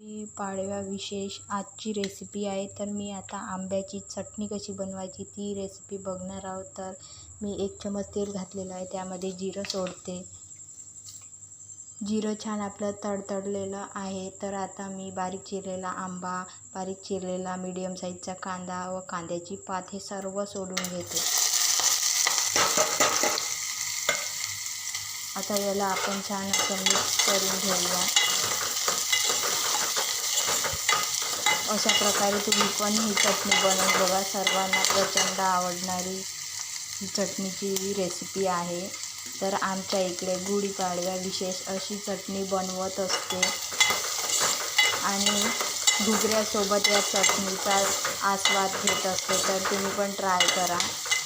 ही पाडव्या विशेष आजची रेसिपी आहे. तर मी आता आंब्याची चटणी कशी बनवायची ती रेसिपी बघणार आहोत. तर मी एक चमच तेल घातलेलं आहे. त्यामध्ये जिरं सोडते. जिरं छान आपलं तडतडलेलं आहे. तर आता मी बारीक चिरलेला आंबा बारीक चिरलेला मीडियम साईजचा कांदा व कांद्याची पात हे सर्व सोडून घेते. आता याला आपण छान असं मिक्स करून घेऊया. अशा प्रकारे तुम्ही पण ही चटणी बनवून बघा. सर्वांना प्रचंड आवडणारी ही चटणीची रेसिपी आहे. तर आमच्या इकडे गुढीपाडव्या विशेष अशी चटणी बनवत असते. आणि घुगऱ्यासोबत या चटणीचा आस्वाद घेत असते तर तुम्ही पण ट्राय करा.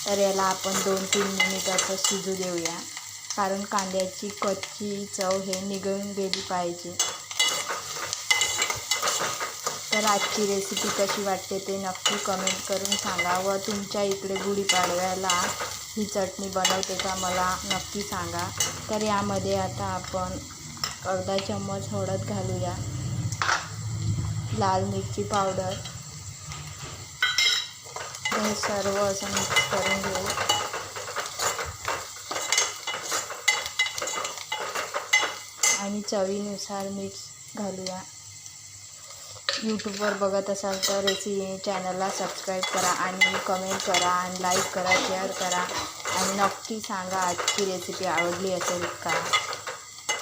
तर याला आपण दोन तीन मिनिटाचं शिजू देऊया. कारण कांद्याची कच्ची चव हे निघून गेली पाहिजे. तर आजची रेसिपी कशी वाटते ते नक्की कमेंट करून सांगा व तुमच्या इकडे गुढीपाडव्याला ही चटणी बनवते का मला नक्की सांगा. तर यामध्ये आता आपण अर्धा चम्मच हळद घालूया. लाल मिरची पावडर. हे सर्व असं मिक्स करून घेऊ. आणि चवीनुसार मीठ घालूया. यूट्यूबवर बघत असाल तर रेसिपी चॅनलला सबस्क्राईब करा आणि कमेंट करा आणि लाईक करा शेअर करा. आणि नक्की सांगा आजची रेसिपी आवडली असेल का?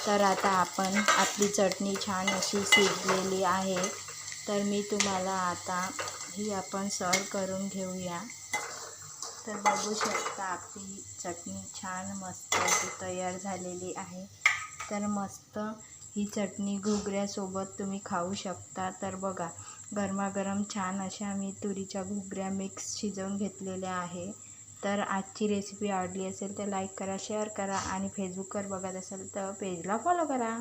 तर आता आपण आपली चटणी छान अशी शिजलेली आहे. तर मी तुम्हाला आता ही आपण सर्व करून घेऊया. तर बघू शकता आपली चटणी छान मस्त अशी तयार झालेली आहे. तर मस्त ही चटणी घुगऱ्यासोबत तुम्ही खाऊ शकता. तर बघा गरमागरम छान अशा मी तुरीच्या घुगऱ्या मिक्स शिजवून घेतलेल्या आहे. तर आजची रेसिपी आवडली असेल तर लाईक करा शेअर करा आणि फेसबुकवर बघत असेल तर पेजला फॉलो करा.